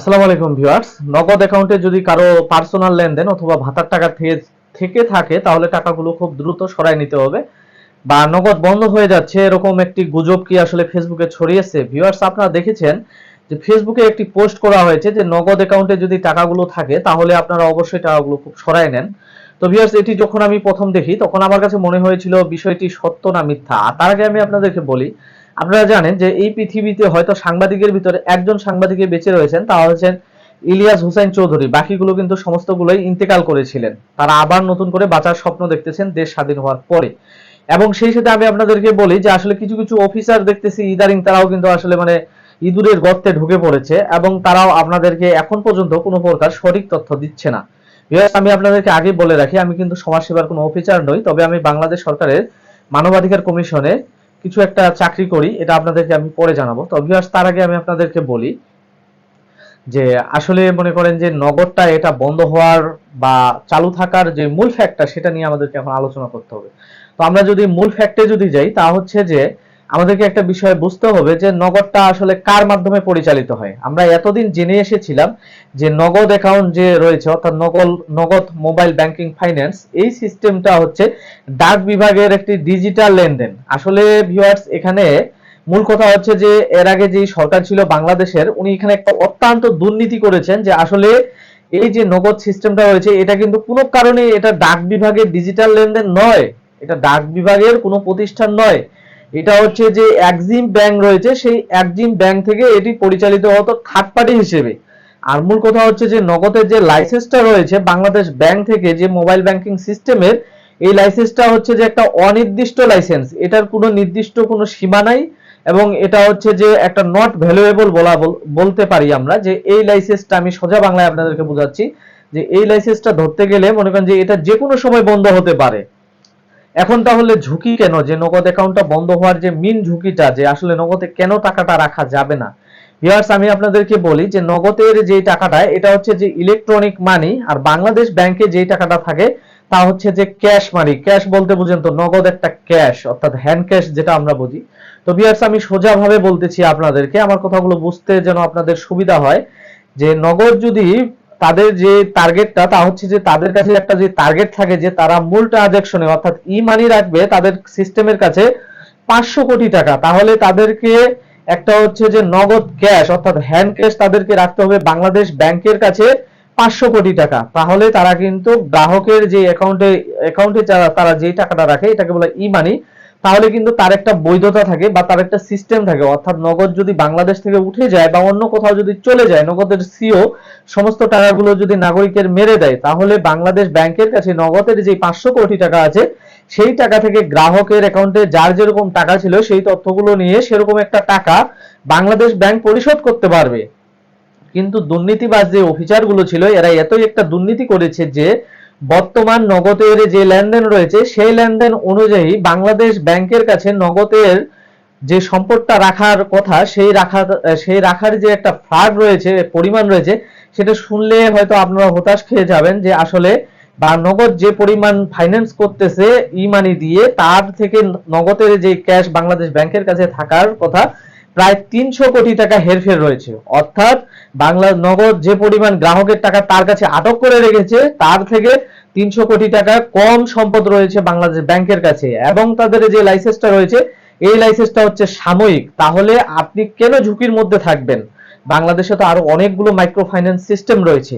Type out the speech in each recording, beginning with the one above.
আসসালামু আলাইকুম ভিউয়ার্স। নগদ অ্যাকাউন্টে যদি কারও পার্সোনাল লেনদেন অথবা ভাতার টাকা থেকে থেকে তাহলে টাকাগুলো খুব দ্রুত সরাই নিতে হবে। বা নগদ বন্ধ হয়ে যাচ্ছে, এরকম একটি গুজব কি আসলে ফেসবুকে ছড়িয়েছে? ভিউয়ার্স, আপনারা দেখেছেন যে ফেসবুকে একটি পোস্ট করা হয়েছে যে নগদ অ্যাকাউন্টে যদি টাকাগুলো থাকে, তাহলে আপনারা অবশ্যই টাকাগুলো খুব সরাই নেন। তো ভিউয়ার্স, এটি যখন আমি প্রথম দেখি, তখন আমার কাছে মনে হয়েছিল বিষয়টি সত্য না মিথ্যা। আর তার আগে আমি আপনাদেরকে বলি আপনারা জানেন যে এই পৃথিবীতে হয়তো সাংবাদিকের ভিতরে একজন সাংবাদিকে বেঁচে রয়েছেন তা হচ্ছেন ইলিয়াস হুসাইন চৌধুরী। বাকিগুলো কিন্তু সমস্তগুলোই ইন্তেকাল করেছিলেন। তারা আবার নতুন করে বাঁচার স্বপ্ন দেখতেছেন দেশ স্বাধীন হওয়ার পরে। এবং সেই সাথে আমি আপনাদেরকে বলি যে আসলে কিছু কিছু অফিসার দেখতেছি ইদারিং তারাও কিন্তু আসলে মানে ইঁদুরের গর্তে ঢুকে পড়েছে এবং তারাও আপনাদেরকে এখন পর্যন্ত কোনো প্রকার সঠিক তথ্য দিচ্ছে না। আমি আপনাদেরকে আগে বলে রাখি, আমি কিন্তু সমাজসেবার কোনো অফিসার নই, তবে আমি বাংলাদেশ সরকারের মানবাধিকার কমিশনে কিছু একটা চাকরি করি, এটা আপনাদেরকে আমি পরে জানাব। তো ভিউয়ার্স তার আগে আমি আপনাদেরকে বলি যে, আসলে মনে করেন যে নগরটা এটা বন্ধ হওয়ার বা চালু থাকার যে মূল ফ্যাক্টটা সেটা নিয়ে আমাদেরকে এখন আলোচনা করতে হবে। তো আমরা যদি মূল ফ্যাক্টে যদি যাই, তা হচ্ছে যে আমাদেরকে একটা বিষয় বুঝতে হবে যে নগদটা আসলে কার মাধ্যমে পরিচালিত হয়। আমরা এতদিন জেনে এসেছিলাম যে নগদ অ্যাকাউন্ট যে রয়েছে, অর্থাৎ নগদ নগদ মোবাইল ব্যাংকিং ফাইন্যান্স এই সিস্টেমটা হচ্ছে ডাক বিভাগের একটি ডিজিটাল লেনদেন। আসলে ভিউয়ার্স এখানে মূল কথা হচ্ছে যে এর আগে যে সরকার ছিল বাংলাদেশের, উনি এখানে একটা অত্যন্ত দুর্নীতি করেছেন যে আসলে এই যে নগদ সিস্টেমটা রয়েছে, এটা কিন্তু কোনো কারণে এটা ডাক বিভাগের ডিজিটাল লেনদেন নয়। এটা ডাক বিভাগের কোনো প্রতিষ্ঠান নয়। এটা হচ্ছে যে একজিম ব্যাংক রয়েছে, সেই একজিম ব্যাংক থেকে এটি পরিচালিত হতো থার্ড পার্টি হিসেবে। আর মূল কথা হচ্ছে যে নগদের যে লাইসেন্সটা রয়েছে, বাংলাদেশ ব্যাংক থেকে যে মোবাইল ব্যাংকিং সিস্টেমের এই লাইসেন্সটা হচ্ছে যে একটা অনির্দিষ্ট লাইসেন্স এটার কোনো নির্দিষ্ট কোনো সীমা নাই এবং এটা হচ্ছে যে একটা নট ভ্যালুয়েবল বলা বল- বলতে পারি আমরা যে এই লাইসেন্সটা আমি সোজা বাংলায় আপনাদেরকে বোঝাচ্ছি যে এই লাইসেন্সটা ধরতে গেলে মনে করেন যে এটা যে কোনো সময় বন্ধ হতে পারে। এখন তাহলে ঝুঁকি কেন? যে নগদ অ্যাকাউন্টটা বন্ধ হওয়ার যে মেন ঝুঁকিটা, যে আসলে নগদে কেন টাকাটা রাখা যাবে না? ভিউয়ার্স আমি আপনাদেরকে বলি যে নগদের যে টাকাটা, এটা হচ্ছে যে ইলেকট্রনিক মানি আর বাংলাদেশ ব্যাংকে যে টাকাটা থাকে, তা হচ্ছে যে ক্যাশ মানি ক্যাশ বলতে বুঝেন তো, নগদ একটা ক্যাশ অর্থাৎ হ্যান্ড ক্যাশ যেটা আমরা বুঝি। তো ভিউয়ার্স আমি সোজাভাবে বলতেছি আপনাদেরকে, আমার কথাগুলো বুঝতে যেন আপনাদের সুবিধা হয়, যে নগদ যদি তাদের যে টার্গেটটা তা হচ্ছে যে তাদের কাছে একটা যে টার্গেট থাকে যে তারা মূল ট্রানজাকশনে অর্থাৎ ই মানি রাখবে, তাদের সিস্টেমের কাছে পাঁচশো কোটি টাকা। তাহলে তাদেরকে একটা হচ্ছে যে নগদ ক্যাশ অর্থাৎ হ্যান্ড ক্যাশ তাদেরকে রাখতে হবে বাংলাদেশ ব্যাংকের কাছে পাঁচশো কোটি টাকা। তাহলে তারা কিন্তু গ্রাহকের যে অ্যাকাউন্টে অ্যাকাউন্টে তারা যেই টাকাটা রাখে, এটাকে বলে ই মানি তাহলে কিন্তু তার একটা বৈধতা থাকে বা তার একটা সিস্টেম থাকে। অর্থাৎ নগদ যদি বাংলাদেশ থেকে উঠে যায় বা অন্য কোথাও যদি চলে যায়, নগদের সিও সমস্ত টাকাগুলো যদি নাগরিকের মেরে দেয়, তাহলে বাংলাদেশ ব্যাংকের কাছে নগদের যে পাঁচশো কোটি টাকা আছে, সেই টাকা থেকে গ্রাহকের অ্যাকাউন্টে যার যেরকম টাকা ছিল, সেই তথ্যগুলো নিয়ে সেরকম একটা টাকা বাংলাদেশ ব্যাংক পরিশোধ করতে পারবে। কিন্তু দুর্নীতিবাজ যে অফিসারগুলো ছিল এরা এতই একটা দুর্নীতি করেছে যে বর্তমান নগদের যে লেনদেন রয়েছে, সেই লেনদেন অনুযায়ী বাংলাদেশ ব্যাংকের কাছে নগদের যে সম্পদটা রাখার কথা, সেই রাখার সেই রাখার যে একটা ফ্রাড রয়েছে, পরিমাণ রয়েছে, সেটা শুনলে হয়তো আপনারা হতাশ খেয়ে যাবেন যে আসলে বা নগদ যে পরিমাণ ফাইন্যান্স করতেছে, ই মানি দিয়ে, তার থেকে নগদের যে ক্যাশ বাংলাদেশ ব্যাংকের কাছে থাকার কথা প্রায় তিনশো কোটি টাকা হেরফের রয়েছে। অর্থাৎ বাংলা নগদ যে পরিমাণ গ্রাহকের টাকা তার কাছে আটক করে রেখেছে, তার থেকে তিনশো কোটি টাকা কম সম্পদ রয়েছে বাংলাদেশ ব্যাংকের কাছে। এবং তাদের যে লাইসেন্সটা রয়েছে, এই লাইসেন্সটা হচ্ছে সাময়িক। তাহলে আপনি কেন ঝুঁকির মধ্যে থাকবেন? বাংলাদেশে তো আরও অনেকগুলো মাইক্রো ফাইন্যান্স সিস্টেম রয়েছে।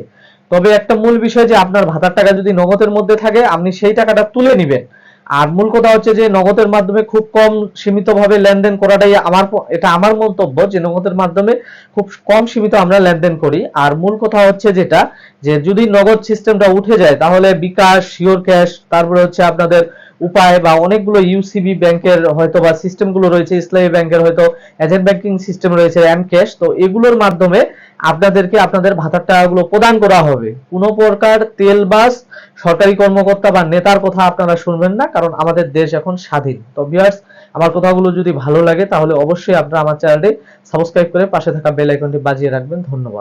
তবে একটা মূল বিষয় যে আপনার ভাতার টাকা যদি নগদের মধ্যে থাকে, আপনি সেই টাকাটা তুলে নেবেন। আর মূল কথা হচ্ছে যে নগদের মাধ্যমে খুব কম সীমিতভাবে লেনদেন করাটাই আমার এটা আমার মন্তব্য যে নগদের মাধ্যমে খুব কম সীমিত আমরা লেনদেন করি। আর মূল কথা হচ্ছে যেটা, যে যদি নগদ সিস্টেমটা উঠে যায় তাহলে বিকাশ শিওর ক্যাশ তারপরে হচ্ছে আপনাদের উপায় বা অনেকগুলো ইউসিবি ব্যাংকের হয়তো বা সিস্টেমগুলো রয়েছে, ইসলামী ব্যাংকের হয়তো এজেন্ট ব্যাংকিং সিস্টেম রয়েছে এম ক্যাশ তো এগুলোর মাধ্যমে আপনাদেরকে আপনাদের ভাতার টাকাগুলো প্রদান করা হবে। কোনো প্রকার তেলবাস সরকারি কর্মকর্তা বা নেতার কথা আপনারা শুনবেন না, কারণ আমাদের দেশ এখন স্বাধীন। তো ভিউয়ার্স আমার কথাগুলো যদি ভালো লাগে, তাহলে অবশ্যই আপনারা আমার চ্যানেলটি সাবস্ক্রাইব করে পাশে থাকা বেল আইকনটি বাজিয়ে রাখবেন। ধন্যবাদ।